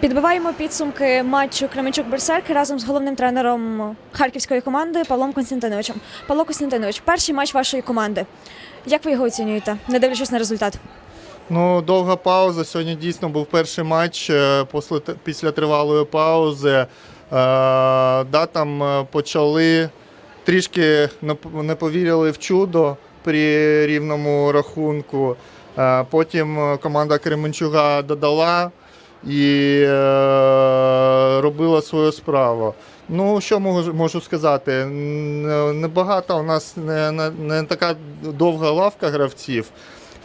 Підбиваємо підсумки матчу Кременчук Берсерк разом з головним тренером харківської команди Павлом Константиновичем. Павло Константинович, перший матч вашої команди. Як ви його оцінюєте, не дивлячись на результат? Ну, довга пауза. Сьогодні дійсно був перший матч е, після, тривалої паузи. Е, да, там е, почали трішки не повірили в чудо при рівному рахунку. Потім команда Кременчуга додала і е, робила свою справу. Ну, що можу, можу сказати? Небагато у нас не, не, не така довга лавка гравців.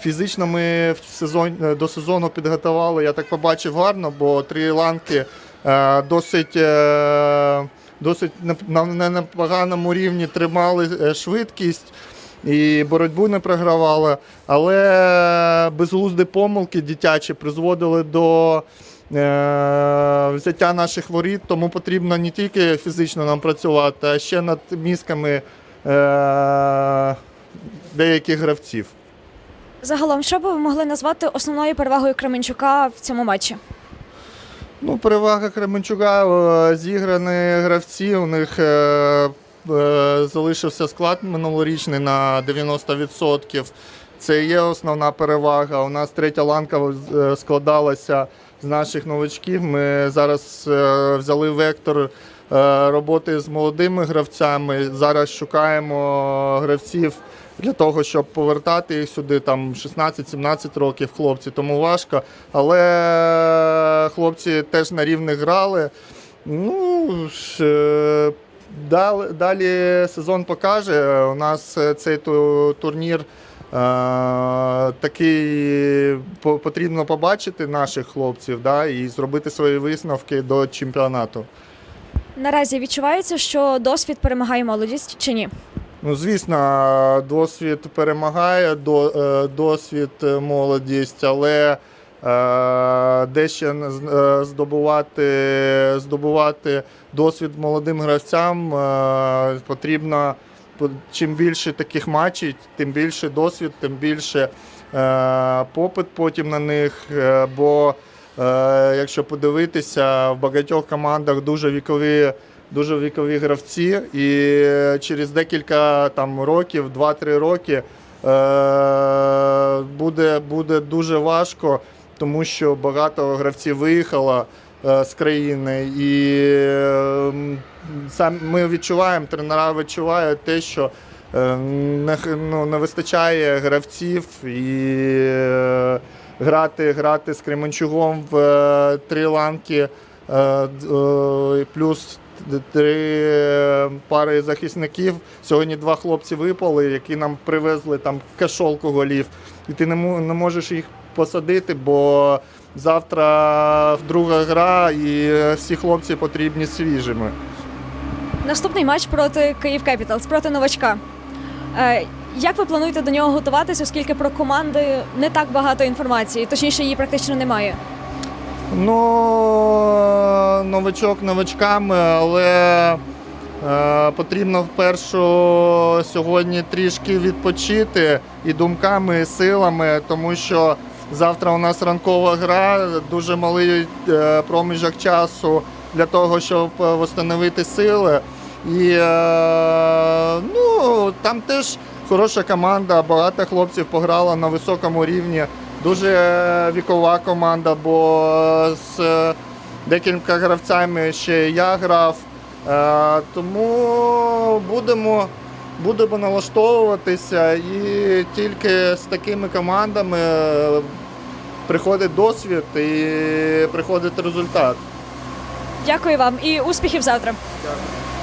Фізично ми в сезон, до сезону підготували, я так побачив гарно, бо три ланки е, досить, е, досить на, на, на непоганому рівні тримали е, швидкість і боротьбу не програвали. Але безглузді помилки дитячі призводили до е, взяття наших воріт, тому потрібно не тільки фізично нам працювати, а ще над мізками е, деяких гравців. Загалом, що би ви могли назвати основною перевагою Кременчука в цьому матчі? Ну, перевага Кременчука е, зіграні гравці. У них залишився склад минулорічний на 90%. Це є основна перевага. У нас третя ланка е, складалася з наших новачків. Ми зараз е, взяли вектор е, роботи з молодими гравцями. Зараз шукаємо гравців для того, щоб повертати їх сюди, там 16-17 років хлопці, тому важко. Але хлопці теж на рівних грали. Ну, е, далі, далі сезон покаже. У нас е, цей турнір е, такий потрібно побачити наших хлопців да, і зробити свої висновки до чемпіонату. Наразі відчувається, що досвід перемагає молодість чи ні? Ну, звісно, досвід перемагає, до, е, досвід молодість, але е, де ще не з- е, здобувати, здобувати досвід молодим гравцям е, потрібно чим більше таких матчів, тим більше досвід, тим більше попит потім на них. бо якщо подивитися, в багатьох командах дуже вікові дуже вікові гравці, і через декілька там років, 2-3 роки, буде, буде дуже важко, тому що багато гравців виїхало е, з країни, і е, сам ми відчуваємо, тренера відчувають те, що е, не, ну, не вистачає гравців і е, грати, грати з Кременчугом в три ланки. Плюс три е, пари захисників. Сьогодні два хлопці випали, які нам привезли там кашолку голів. І ти не можеш їх посадити, бо завтра друга гра і всі хлопці потрібні свіжими. Наступний матч проти Київ Кепіталс, проти новачка. Е, Як ви плануєте до нього готуватися, оскільки про команди не так багато інформації, точніше її практично немає? Ну, новачок новачками, але е, потрібно вперше сьогодні трішки відпочити і думками, і силами, тому що завтра у нас ранкова гра, дуже малий е, проміжок часу для того, щоб е, встановити сили. І е, ну, там теж хороша команда, багато хлопців пограло на високому рівні. Дуже вікова команда, бо з декілька гравцями ще я грав. Тому будемо, будемо налаштовуватися і тільки з такими командами е, приходить досвід і приходить результат. Дякую вам і успіхів завтра. Дякую.